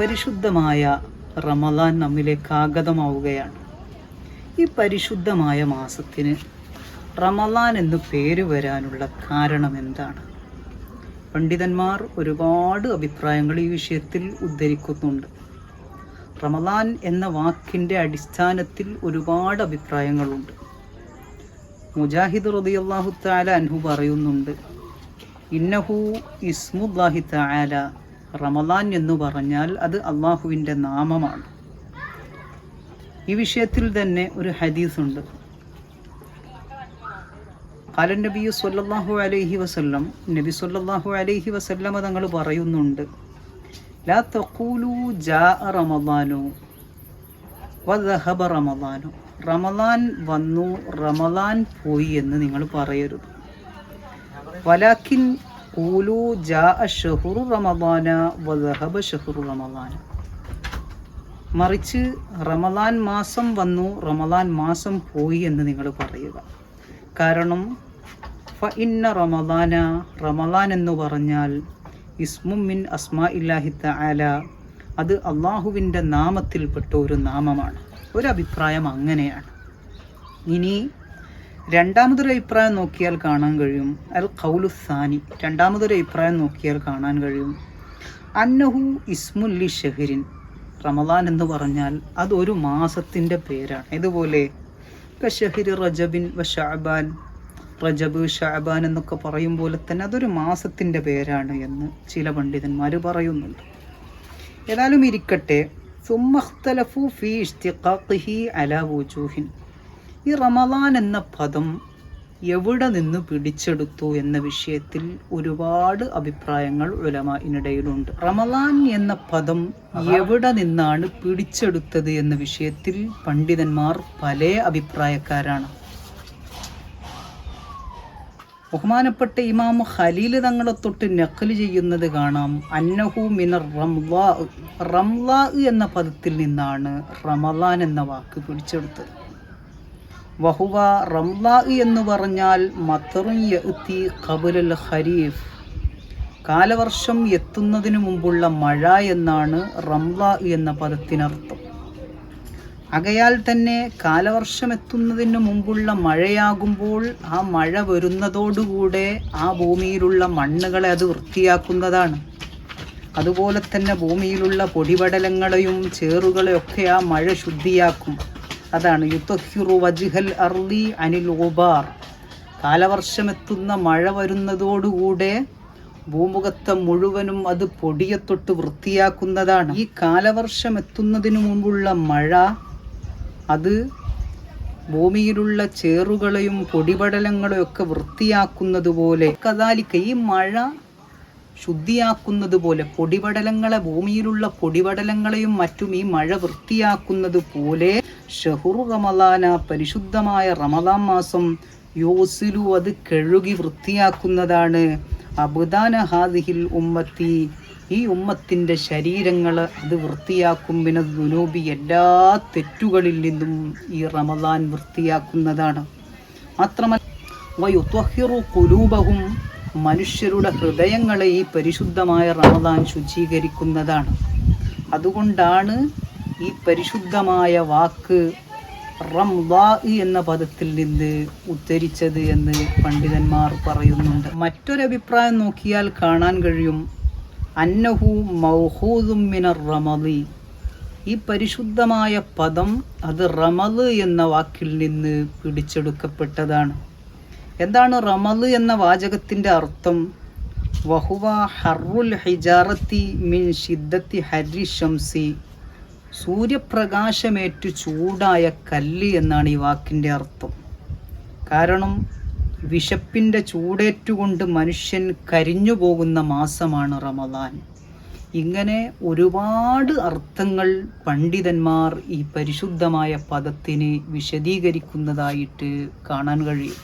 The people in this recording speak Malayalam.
പരിശുദ്ധമായ റമദാൻ നമ്മിലേക്ക് ആഗതമാവുകയാണ്. ഈ പരിശുദ്ധമായ മാസത്തിന് റമദാൻ എന്ന് പേര് വരാനുള്ള കാരണം എന്താണ്? പണ്ഡിതന്മാർ ഒരുപാട് അഭിപ്രായങ്ങൾ ഈ വിഷയത്തിൽ ഉദ്ധരിക്കുന്നുണ്ട്. റമദാൻ എന്ന വാക്കിന്റെ അടിസ്ഥാനത്തിൽ ഒരുപാട് അഭിപ്രായങ്ങളുണ്ട്. മുജാഹിദ് റളിയല്ലാഹു താല അൻഹു പറയുന്നുണ്ട് ഇന്നഹു ഇസ്മുല്ലാഹി തആല റമദാൻ എന്ന് പറഞ്ഞാൽ അത് അള്ളാഹുവിന്റെ നാമമാണ്. ഈ വിഷയത്തിൽ തന്നെ ഒരു ഹദീസ് ഉണ്ട് കാലൻ നബി സല്ലല്ലാഹു അലൈഹി വസല്ലം നബി സല്ലല്ലാഹു അലൈഹി വസല്ലമ തങ്ങൾ പറയുന്നുണ്ട് ലാ തഖൂലു ജാ റമദാനു. റമദാൻ വന്നു റമദാൻ പോയി എന്ന് നിങ്ങൾ പറയരുത്. വലാക്കിൻ ജാ റമദാന റമദാന. മറിച്ച് റമദാൻ മാസം വന്നു റമദാൻ മാസം പോയി എന്ന് നിങ്ങൾ പറയുക. കാരണം ഫ ഇന്ന റമദാന റമദാൻ എന്ന് പറഞ്ഞാൽ ഇസ്മുമിൻ അസ്മാ ഇല്ലാഹി തആല അത് അള്ളാഹുവിന്റെ നാമത്തിൽപ്പെട്ട ഒരു നാമമാണ്. ഒരു അഭിപ്രായം അങ്ങനെയാണ്. ഇനി രണ്ടാമതൊരു അഭിപ്രായം നോക്കിയാൽ കാണാൻ കഴിയും. അൽ ഖൗലുസാനി രണ്ടാമതൊരു അഭിപ്രായം നോക്കിയാൽ കാണാൻ കഴിയും. അന്നഹു ഇസ്മുല്ലി ഷഹരിൻ. റമദാൻ എന്ന് പറഞ്ഞാൽ അത് ഒരു മാസത്തിന്റെ പേരാണ്. ഇതുപോലെ ഷഹിർ റജബിൻ വ ഷാബാൻ റജബ് ഷാബാൻ എന്നൊക്കെ പറയും പോലെ തന്നെ അതൊരു മാസത്തിന്റെ പേരാണ് എന്ന് ചില പണ്ഡിതന്മാർ പറയുന്നുണ്ട്. ഏതായാലും ഇരിക്കട്ടെ. സുമ്മഖ്തലഫു ഫി ഇഷ്തിഖാഖിഹി അലാ വുജൂഹിൻ. ഈ റമദാൻ എന്ന പദം എവിടെ നിന്ന് പിടിച്ചെടുത്തു എന്ന വിഷയത്തിൽ ഒരുപാട് അഭിപ്രായങ്ങൾ ഉലമാനിടയിലുണ്ട് റമദാൻ എന്ന പദം എവിടെ നിന്നാണ് പിടിച്ചെടുത്തത് എന്ന വിഷയത്തിൽ പണ്ഡിതന്മാർ പല അഭിപ്രായക്കാരാണ്. ബഹുമാനപ്പെട്ട ഇമാം ഖലീൽ തങ്ങളെ തൊട്ട് നക്കൽ ചെയ്യുന്നത് കാണാം. അന്നഹു മിനർ റംലാ റംലാ എന്ന പദത്തിൽ നിന്നാണ് റമദാൻ എന്ന വാക്ക് പിടിച്ചെടുത്തത്. വഹുവ എന്ന് പറഞ്ഞാൽ ഖരീഫ്. കാലവർഷം എത്തുന്നതിന് മുമ്പുള്ള മഴ എന്നാണ് റംലാ എന്ന പദത്തിനർത്ഥം. അകയാൽ തന്നെ കാലവർഷം എത്തുന്നതിന് മുമ്പുള്ള മഴയാകുമ്പോൾ ആ മഴ വരുന്നതോടുകൂടെ ആ ഭൂമിയിലുള്ള മണ്ണുകളെ അത് വൃത്തിയാക്കുന്നതാണ്. അതുപോലെ തന്നെ ഭൂമിയിലുള്ള പൊടിപടലങ്ങളെയും ചേറുകളെയൊക്കെ ആ മഴ ശുദ്ധിയാക്കും. അതാണ്. യുത്തഹിറു വജിഹൽ അർലി അനിൽ ഓബാർ കാലവർഷമെത്തുന്ന മഴ വരുന്നതോടുകൂടെ ഭൂമുഖത്തെ മുഴുവനും അത് പൊടിയെ തൊട്ട് വൃത്തിയാക്കുന്നതാണ്. ഈ കാലവർഷം എത്തുന്നതിന് മുമ്പുള്ള മഴ അത് ഭൂമിയിലുള്ള ചേറുകളെയും പൊടിപടലങ്ങളെയും ഒക്കെ വൃത്തിയാക്കുന്നത് പോലെ കഥാലിക്ക ഈ മഴ ശുദ്ധിയാക്കുന്നത് പോലെ പൊടിപടലങ്ങളെ ഭൂമിയിലുള്ള പൊടിപടലങ്ങളെയും മറ്റും ഈ മഴ വൃത്തിയാക്കുന്നത് പോലെ ഷഹുർ റമദാന പരിശുദ്ധമായ റമദാൻ മാസം യോസിലു അത് കഴുകി വൃത്തിയാക്കുന്നതാണ്. അബുദാന ഹാദിഹിൽ ഉമ്മത്തി ഈ ഉമ്മത്തിന്റെ ശരീരങ്ങൾ അത് വൃത്തിയാക്കും. പിന്നെ ദുനൂബി എല്ലാ തെറ്റുകളിൽ നിന്നും ഈ റമദാൻ വൃത്തിയാക്കുന്നതാണ്. മാത്രമല്ല വയുത്വഹിറു കുലൂബഹും മനുഷ്യരുടെ ഹൃദയങ്ങളെ ഈ പരിശുദ്ധമായ റമദാൻ ശുചീകരിക്കുന്നതാണ്. അതുകൊണ്ടാണ് ഈ പരിശുദ്ധമായ വാക്ക് റംവാ എന്ന പദത്തിൽ നിന്ന് ഉദ്ധരിച്ചത് എന്ന് പണ്ഡിതന്മാർ പറയുന്നുണ്ട്. മറ്റൊരഭിപ്രായം നോക്കിയാൽ കാണാൻ കഴിയും. അന്നഹു മൗഹൂദും റമദി. ഈ പരിശുദ്ധമായ പദം അത് റമദ് എന്ന വാക്കിൽ നിന്ന് പിടിച്ചെടുക്കപ്പെട്ടതാണ്. എന്താണ് റമദ് എന്ന വാചകത്തിന്റെ അർത്ഥം? വഹുവ ഹറുൽ ഹിജാറത്തി മിൻ ഷിദ്ദത്തി ഹരി ഷംസി. സൂര്യപ്രകാശമേറ്റു ചൂടായ കല്ല് എന്നാണ് ഈ വാക്കിന്റെ അർത്ഥം. കാരണം വിശപ്പിന്റെ ചൂടേറ്റുകൊണ്ട് മനുഷ്യൻ കരിഞ്ഞു പോകുന്ന മാസമാണ് റമദാൻ ഇങ്ങനെ ഒരുപാട് അർത്ഥങ്ങൾ പണ്ഡിതന്മാർ ഈ പരിശുദ്ധമായ പദത്തിന് വിശദീകരിക്കുന്നതായിട്ട് കാണാൻ കഴിയും.